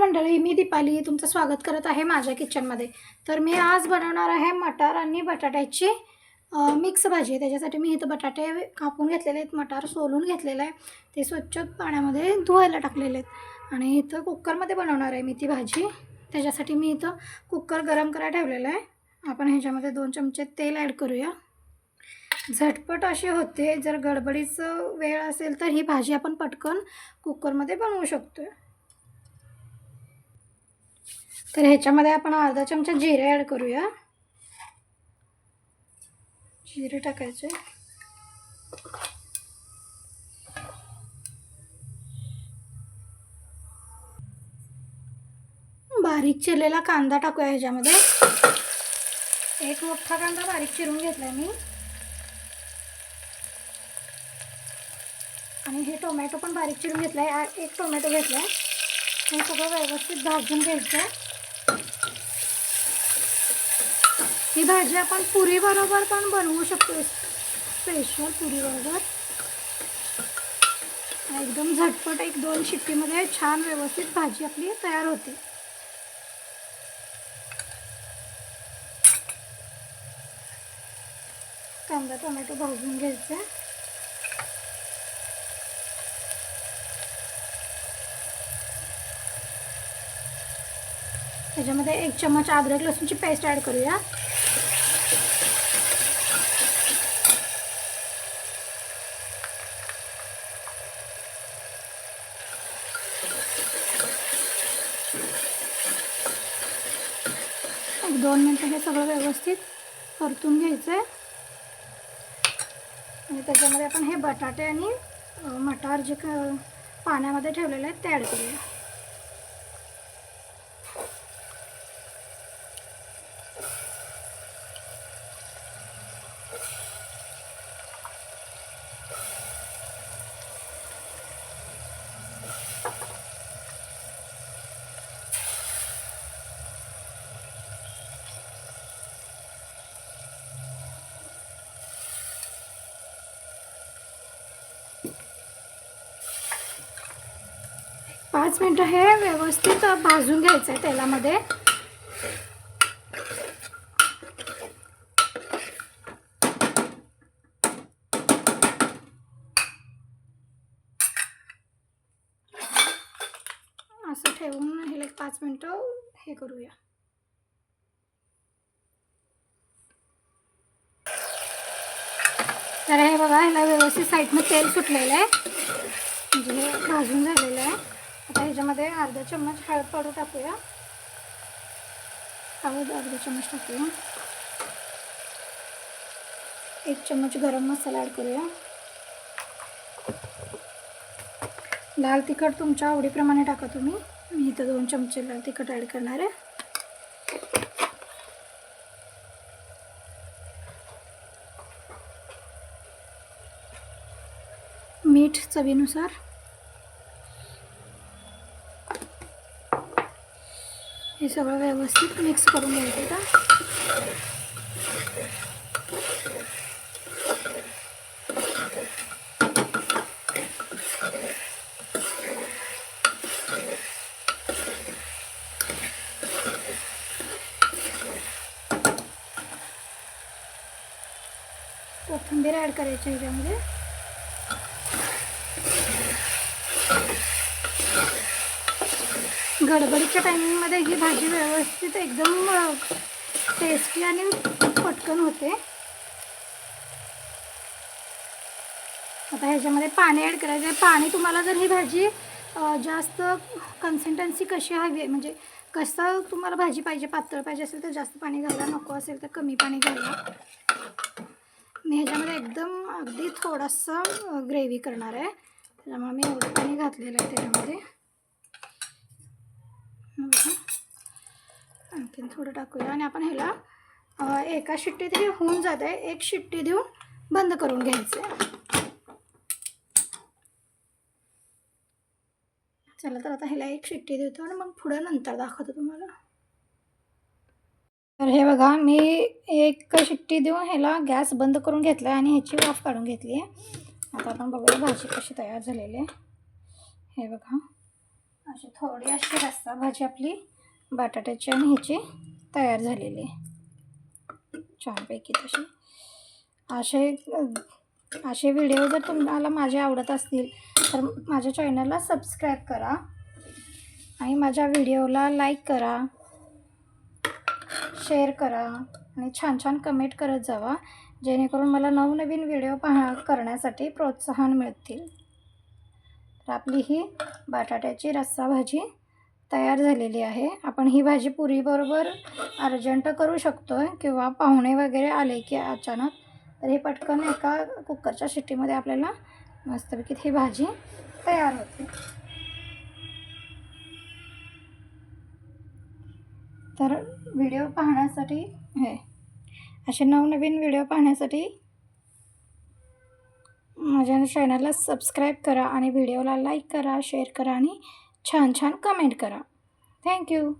मंडळी मी दीपाली तुमचं स्वागत करत आहे माझ्या किचनमध्ये तर मी आज बनवणार आहे मटार आणि बटाट्याची मिक्स भाजी. त्याच्यासाठी मी इथं बटाटे कापून घेतलेले आहेत मटार सोलून घेतलेलं आहे. ते स्वच्छ पाण्यामध्ये धुवायला टाकलेले आहेत. आणि इथं कुकरमध्ये बनवणार आहे मी ती भाजी. त्याच्यासाठी मी इथं कुकर गरम करायला ठेवलेलं आहे. आपण ह्याच्यामध्ये दोन चमचे तेल ॲड करूया. झटपट अशी होते. जर गडबडीचं वेळ असेल तर ही भाजी आपण पटकन कुकरमध्ये बनवू शकतो तर ह्याच्यामध्ये आपण अर्धा चमचा जिरे ॲड करूया. जिरे टाकायचे बारीक चिरलेला कांदा टाकूया ह्याच्यामध्ये. एक मोठा कांदा बारीक चिरून घेतला मी. आणि हे टोमॅटो पण बारीक चिरून घेतला आहे एक टोमॅटो घेतला आहे हे सगळं व्यवस्थित भाजून घ्यायचं आहे ही भाजी आपण पुरीबरोबर पण बनवू शकतो. स्पेशल पुरीबरोबर. एकदम झटपट एक दोन शिट्टीमध्ये छान व्यवस्थित भाजी आपली तयार होते. कांदा टोमॅटो भाजून घ्यायचा. त्याच्यामध्ये एक चम्मच अद्रक लसूणची पेस्ट ॲड करूया. एक दोन मिनटं हे सगळं व्यवस्थित परतून घ्यायचं आहे आणि त्याच्यामध्ये आपण हे बटाटे आणि मटार जे पाण्यामध्ये ठेवलेले आहेत ते ॲड करूया. पाच मिनटं हे व्यवस्थित भाजून घ्यायचं आहे तेलामध्ये. असं ठेवून हे पाच मिनटं हे करूया. तर हे बघा ह्याला व्यवस्थित साईडनं तेल सुटलेलं आहे. म्हणजे हे भाजून झालेलं आहे. आता ह्याच्यामध्ये अर्धा चम्मच हळद पावडर टाकूया. हळद अर्धा चम्मच टाकूया. एक चम्मच गरम मसाला ॲड करूया. लाल तिखट तुमच्या आवडीप्रमाणे टाका तुम्ही. मी इथं दोन चमचे लाल तिखट ॲड करणार आहे. मीठ चवीनुसार हे सगळं व्यवस्थित मिक्स करून घ्यायचं का? कोथिंबीर ॲड करायची ह्याच्यामध्ये गडबडीच्या टायमिंगमध्ये ही भाजी व्यवस्थित एकदम टेस्टी आणि पटकन होते. आता ह्याच्यामध्ये पाणी ॲड करायचं आहे. पाणी तुम्हाला जर ही भाजी जास्त कन्सिस्टन्सी कशी हवी आहे म्हणजे कसं तुम्हाला भाजी पाहिजे पातळ पाहिजे असेल तर जास्त पाणी घाला नको असेल तर कमी पाणी घाला. मी ह्याच्यामध्ये एकदम अगदी थोडंसं ग्रेव्ही करणार आहे. त्याच्यामुळे मी एवढं पाणी घातलेलं आहे त्याच्यामध्ये. बघा. आणखीन थोडं टाकूया. आणि आपण ह्याला एका शिट्टीत हे होऊन जात आहे एक शिट्टी देऊन बंद करून घ्यायचं आहे चला तर आता ह्याला एक शिट्टी देतो आणि मग पुढं नंतर दाखवतो तुम्हाला. तर हे बघा मी एक शिट्टी देऊन ह्याला गॅस बंद करून घेतला आहे आणि ह्याची वाफ काढून घेतली आहे आता आपण बघूया भाजी कशी तयार झालेली आहे. हे बघा. अशी थोडी अशी रस्सा भाजी आपली बटाट्याची आणि ह्याची तयार झालेली आहे. छानपैकी तशी. असे असे व्हिडिओ जर तुम्हाला माझे आवडत असतील तर माझ्या चॅनलला सबस्क्राईब करा आणि माझ्या व्हिडिओला लाईक करा शेअर करा आणि छान छान कमेंट करत जावा जेणेकरून मला नवनवीन व्हिडिओ पाहा करण्यासाठी प्रोत्साहन मिळतील. तर आपली ही बटाट्याची रस्सा भाजी तयार झालेली आहे. आपण ही भाजी पुरीबरोबर अर्जंट करू शकतो आहे किंवा पाहुणे वगैरे आले की अचानक तर हे पटकन एका कुकरच्या शिट्टीमध्ये आपल्याला मस्तपैकी ही भाजी तयार होते. तर व्हिडिओ पाहण्यासाठी हे असे नवनवीन व्हिडिओ पाहण्यासाठी माझ्या चॅनलला सबस्क्राईब करा आणि व्हिडिओला लाईक करा शेअर करा आणि छान छान कमेंट करा. थँक्यू.